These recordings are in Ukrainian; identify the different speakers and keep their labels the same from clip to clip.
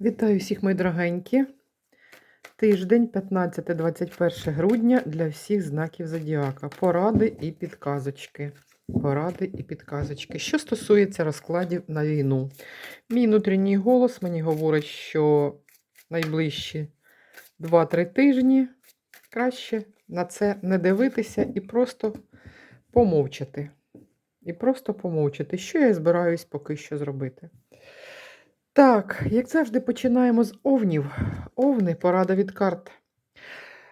Speaker 1: Вітаю всіх, мої дорогенькі. Тиждень 15-21 грудня для всіх знаків Зодіака. Поради і підказочки. Поради і підказочки. Що стосується розкладів на війну. Мій внутрішній голос мені говорить, що найближчі 2-3 тижні краще на це не дивитися і просто помовчати. І просто помовчати, що я збираюсь поки що зробити. Так, як завжди, починаємо з овнів. Овни, порада від карт.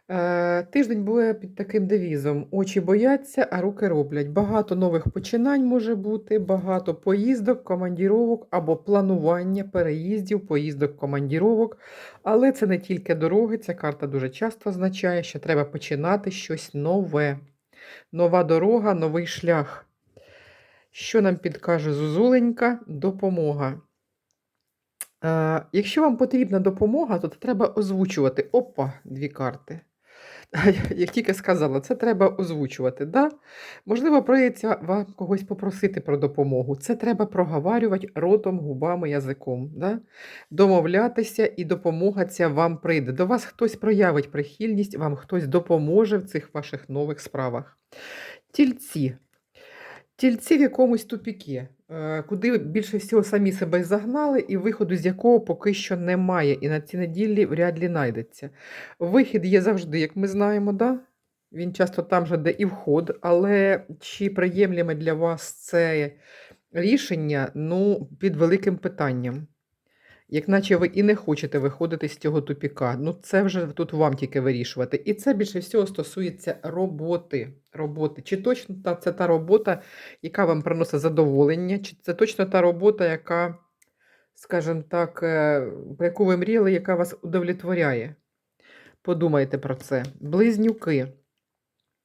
Speaker 1: Е, тиждень буде під таким девізом: очі бояться, а руки роблять. Багато нових починань може бути, багато поїздок, командіровок або планування переїздів, поїздок, командіровок. Але це не тільки дороги, ця карта дуже часто означає, що треба починати щось нове. Нова дорога, новий шлях. Що нам підкаже Зузуленька? Допомога. Е, якщо вам потрібна допомога, то треба озвучувати. Опа, дві карти. Як тільки сказала, це треба озвучувати. Да? Можливо, прийдеться вам когось попросити про допомогу. Це треба проговарювати ротом, губами, язиком. Да? Домовлятися і допомога ця вам прийде. До вас хтось проявить прихильність, вам хтось допоможе в цих ваших нових справах. Тільці. Тільці в якомусь тупікі, е, куди більше всього самі себе загнали, і виходу з якого поки що немає, і на цій неділі вряд ли знайдеться. Вихід є завжди, як ми знаємо, да? він часто там же, де і вход, але чи приємліме для вас це рішення, ну, під великим питанням. Як наче ви і не хочете виходити з цього тупіка. Ну, це вже тут вам тільки вирішувати. І це більше всього стосується роботи. роботи. Чи точно та, це та робота, яка вам приносить задоволення, чи це точно та робота, яка, скажімо так, е, про яку ви мріяли, яка вас удовлетворяє? Подумайте про це. Близнюки.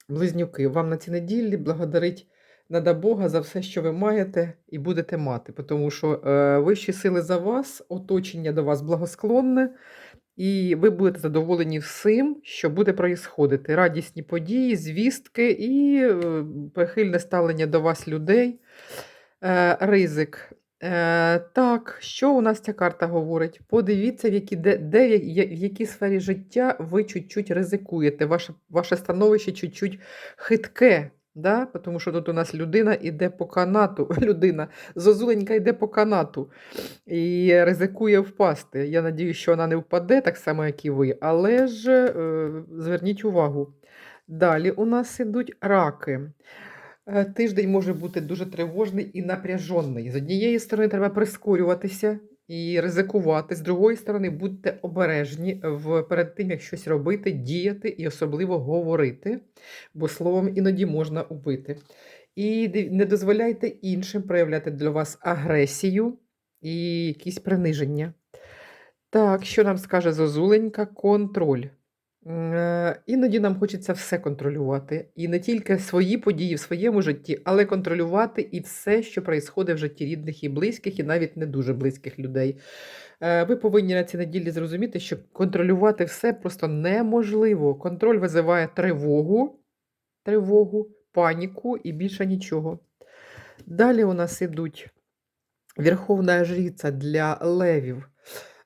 Speaker 1: Близнюки, вам на цій неділі благодарить Нада Бога за все, що ви маєте і будете мати, тому що е, вищі сили за вас, оточення до вас благосклонне, і ви будете задоволені всім, що буде проїсходити. Радісні події, звістки і е, прихильне ставлення до вас людей, е, ризик. Е, так, що у нас ця карта говорить? Подивіться, в які, де, де, в якій сфері життя ви чуть-чуть ризикуєте, ваше, ваше становище чуть-чуть хитке. Да? Тому що тут у нас людина йде по канату. Людина зозуленька йде по канату і ризикує впасти. Я надію, що вона не впаде, так само, як і ви, але ж е, зверніть увагу. Далі у нас ідуть раки. Е, тиждень може бути дуже тривожний і напряжений. З однієї сторони, треба прискорюватися і ризикувати. З другої сторони, будьте обережні в, перед тим, як щось робити, діяти і особливо говорити, бо словом іноді можна убити. І не дозволяйте іншим проявляти для вас агресію і якісь приниження. Так, що нам скаже Зозуленька? Контроль. Е, іноді нам хочеться все контролювати. І не тільки свої події в своєму житті, але контролювати і все, що відбувається в житті рідних і близьких, і навіть не дуже близьких людей. Е, ви повинні на цій неділі зрозуміти, що контролювати все просто неможливо. Контроль визиває тривогу, тривогу, паніку і більше нічого. Далі у нас ідуть Верховна жриця для левів.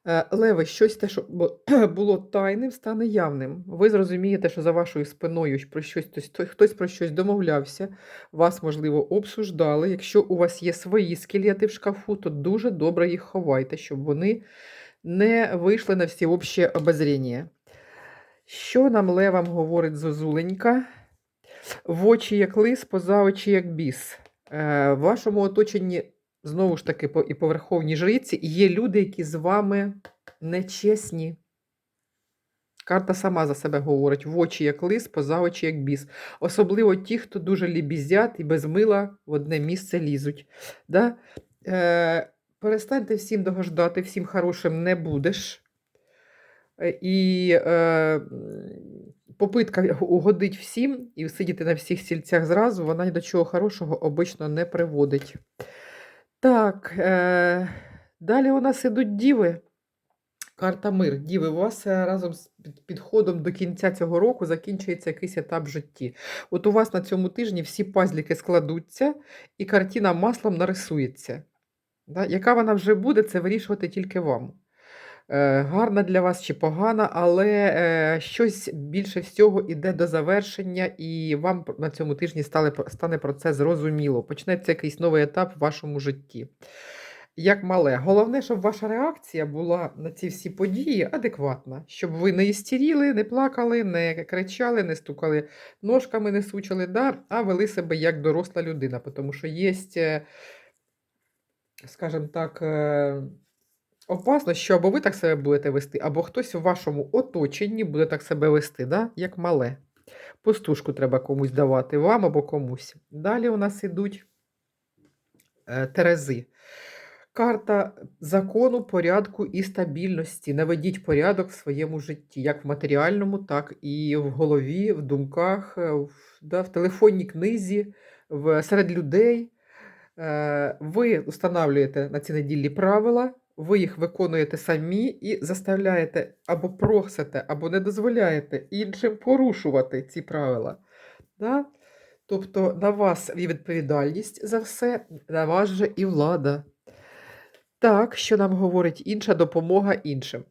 Speaker 1: Е, Леве, щось те, що було тайним, стане явним. Ви зрозумієте, що за вашою спиною про щось хтось, про щось домовлявся, вас, можливо, обсуждали. Якщо у вас є свої скелети в шкафу, то дуже добре їх ховайте, щоб вони не вийшли на всеобще обозріння. Що нам левам говорить Зозуленька? В очі як лис, поза очі як біс. Е, в вашому оточенні знову ж таки, і по Верховній жриці, є люди, які з вами нечесні. Карта сама за себе говорить: в очі як лис, поза очі як біс. Особливо ті, хто дуже лібізять і без мила в одне місце лізуть. Да? Е, Перестаньте всім догождати, всім хорошим не будеш. Е, і е, попитка угодить всім і сидіти на всіх стільцях зразу, вона ні до чого хорошого обично не приводить. Так, е, далі у нас ідуть діви. Карта мир. Діви, у вас разом з підходом до кінця цього року закінчується якийсь етап в житті. От у вас на цьому тижні всі пазліки складуться, і картина маслом нарисується. Да? Яка вона вже буде, це вирішувати тільки вам. Е, гарна для вас чи погана, але е, щось більше всього іде до завершення, і вам на цьому тижні стане про це зрозуміло. Почнеться якийсь новий етап в вашому житті. Як мале. Головне, щоб ваша реакція була на ці всі події адекватна, щоб ви не істеріли, не плакали, не кричали, не стукали ножками, не сучили, да? а вели себе як доросла людина, тому що є, скажімо так, е, опасно, що або ви так себе будете вести, або хтось у вашому оточенні буде так себе вести, да? як мале. Пустушку треба комусь давати, вам або комусь. Далі у нас ідуть е, терези. Карта закону, порядку і стабільності. Наведіть порядок в своєму житті, як в матеріальному, так і в голові, в думках, е, в, да, в телефонній книзі, в, серед людей. Е, Ви встановлюєте на ці неділі правила, ви їх виконуєте самі і заставляєте або просите, або не дозволяєте іншим порушувати ці правила. Да? Тобто на вас є відповідальність за все, на вас же і влада. Так, що нам говорить інша допомога іншим.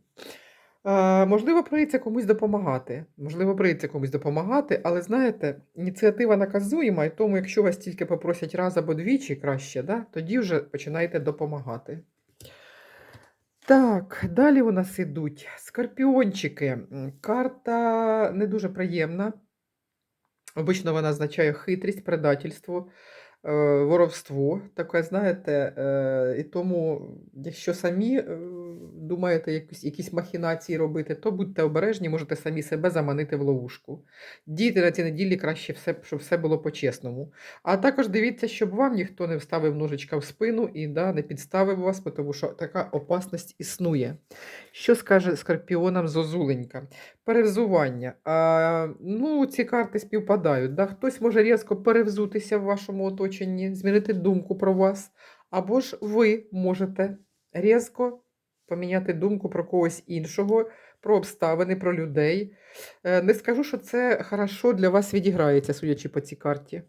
Speaker 1: Е, можливо, прийдеться комусь допомагати. Можливо, прийдеться комусь допомагати, але знаєте, ініціатива наказуєма, і тому, якщо вас тільки попросять раз або двічі краще, да, тоді вже починаєте допомагати. Так, далі у нас ідуть скорпіончики. Карта не дуже приємна. Обично вона означає хитрість, предательство, воровство. Таке, знаєте, е, і тому, якщо самі е, думаєте якісь, якісь махінації робити, то будьте обережні, можете самі себе заманити в ловушку. Дійте на ці неділі краще, все, щоб все було по-чесному. А також дивіться, щоб вам ніхто не вставив ножичка в спину і да, не підставив вас, тому що така опасність існує. Що скаже скорпіонам Зозуленька? Перевзування. А, ну, ці карти співпадають. Да? Хтось може різко перевзутися в вашому оточенні, змінити думку про вас. Або ж ви можете різко поміняти думку про когось іншого, про обставини, про людей. Е, Не скажу, що це хорошо для вас відіграється, судячи по цій карті.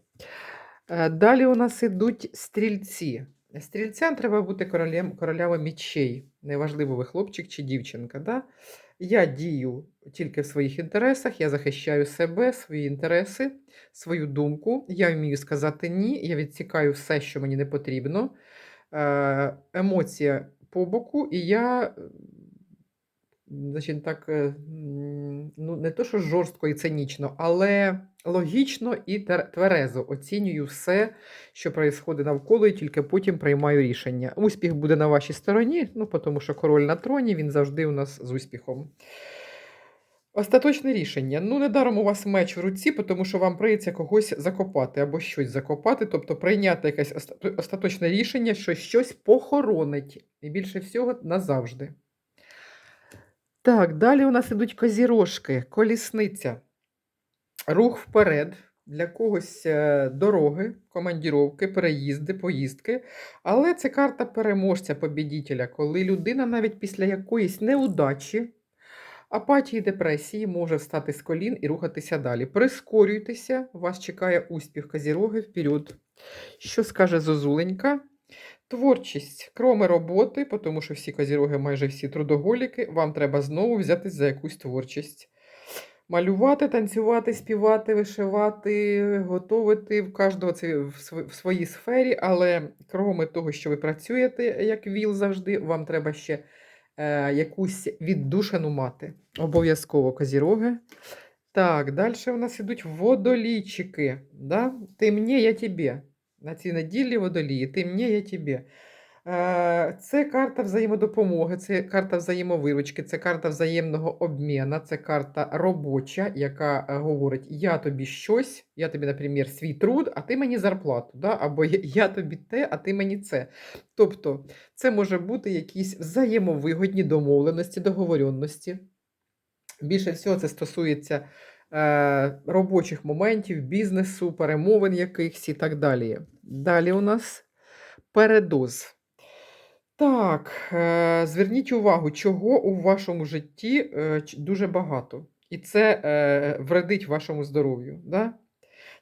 Speaker 1: Е, Далі у нас ідуть стрільці. Стрільцям треба бути королем, королевою мічей. Неважливо, ви хлопчик чи дівчинка. Да? Я дію тільки в своїх інтересах, я захищаю себе, свої інтереси, свою думку. Я вмію сказати ні, я відсікаю все, що мені не потрібно. Е, Емоція по боку, і я, значить, так, е, ну, не то, що жорстко і цинічно, але логічно і тверезо оцінюю все, що відбувається навколо, і тільки потім приймаю рішення. Успіх буде на вашій стороні, ну, тому що король на троні, він завжди у нас з успіхом. Остаточне рішення. Ну, недаром у вас меч в руці, тому що вам прийдеться когось закопати або щось закопати, тобто прийняти якесь остаточне рішення, що щось похоронить. І більше всього назавжди. Так, далі у нас ідуть козірожки, колісниця. Рух вперед. Для когось е, дороги, командіровки, переїзди, поїздки. Але це карта переможця, побідітеля, коли людина навіть після якоїсь неудачі, апатії, депресії може встати з колін і рухатися далі. Прискорюйтеся, вас чекає успіх Козіроги вперед. Що скаже Зозуленька? Творчість, кроме роботи, тому що всі козіроги, майже всі трудоголіки, вам треба знову взятись за якусь творчість. Малювати, танцювати, співати, вишивати, готувати в кожного це в своїй сфері, але кроме того, що ви працюєте, як віл завжди, вам треба ще е, якусь віддушину мати. Обов'язково козіроги. Так, далі у нас ідуть водолійчики. Да? Ти мені, я тобі. На цій неділі водолії. Ти мені, я тобі. Е, Це карта взаємодопомоги, це карта взаємовиручки, це карта взаємного обміну, це карта робоча, яка е, говорить: я тобі щось, я тобі, наприклад, свій труд, а ти мені зарплату. Да? Або я тобі те, а ти мені це. Тобто, це може бути якісь взаємовигодні домовленості, договоренності. Більше всього це стосується е, робочих моментів, бізнесу, перемовин якихось і так далі. Далі у нас передоз. Так, е, зверніть увагу, чого у вашому житті е, дуже багато. І це е, вредить вашому здоров'ю. Да?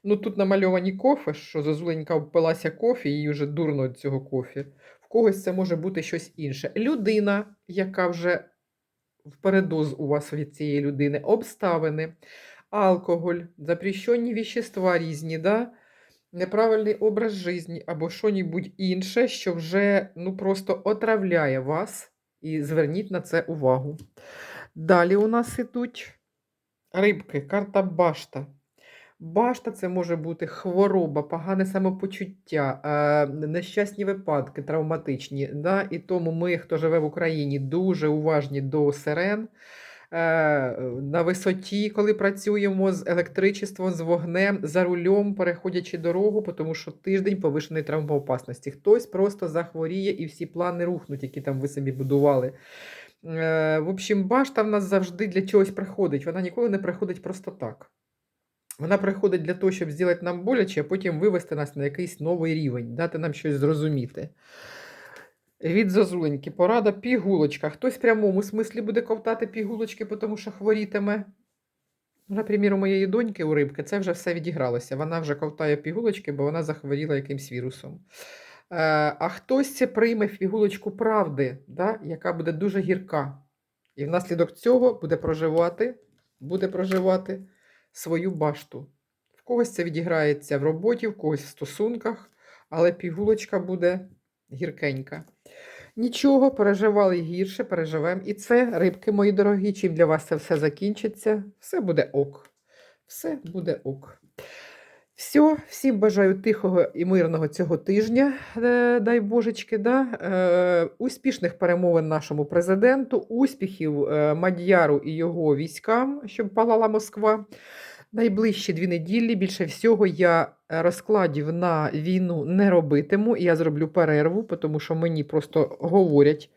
Speaker 1: Ну, тут намальовані кофе, що зозуленька впилася кофе, їй вже дурно від цього кофе. В когось це може бути щось інше. Людина, яка вже в передоз у вас від цієї людини, обставини, алкоголь, запрещені віщества різні, да? Неправильний образ житті або що-небудь інше, що вже ну, просто отравляє вас. І зверніть на це увагу. Далі у нас ідуть рибки, карта башта. Башта це може бути хвороба, погане самопочуття, е, нещасні випадки, травматичні. Да? І тому ми, хто живе в Україні, дуже уважні до сирен. Е, На висоті, коли працюємо з електричеством, з вогнем, за рулем, переходячи дорогу, тому що тиждень повишеної травмоопасності. Хтось просто захворіє і всі плани рухнуть, які там ви собі будували. Е, В общем, башта в нас завжди для чогось приходить. Вона ніколи не приходить просто так. Вона приходить для того, щоб зробити нам боляче, а потім вивести нас на якийсь новий рівень, дати нам щось зрозуміти. Від зозуленьки порада пігулочка. Хтось в прямому смислі буде ковтати пігулочки, тому що хворітиме. Ну, Наприклад, у моєї доньки у рибки це вже все відігралося. Вона вже ковтає пігулочки, бо вона захворіла якимсь вірусом. Е, а хтось це прийме пігулочку правди, да, яка буде дуже гірка. І внаслідок цього буде проживати, буде проживати свою башту. В когось це відіграється в роботі, в когось в стосунках, але пігулочка буде гіркенька. Нічого, переживали гірше, переживемо. І це, рибки мої дорогі, чим для вас це все закінчиться, все буде ок. Все буде ок. Все, всім бажаю тихого і мирного цього тижня, е, дай божечки, да? е, успішних перемовин нашому президенту, успіхів е, Мадяру і його військам, щоб палала Москва. Найближчі дві неділі більше всього я розкладів на війну не робитиму. Я зроблю перерву, тому що мені просто говорять.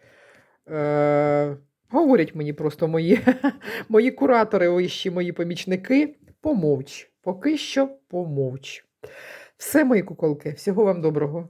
Speaker 1: Е, говорять мені просто мої, мої куратори, вищі, мої помічники. Помовч. Поки що помовч. Все, мої куколки, всього вам доброго.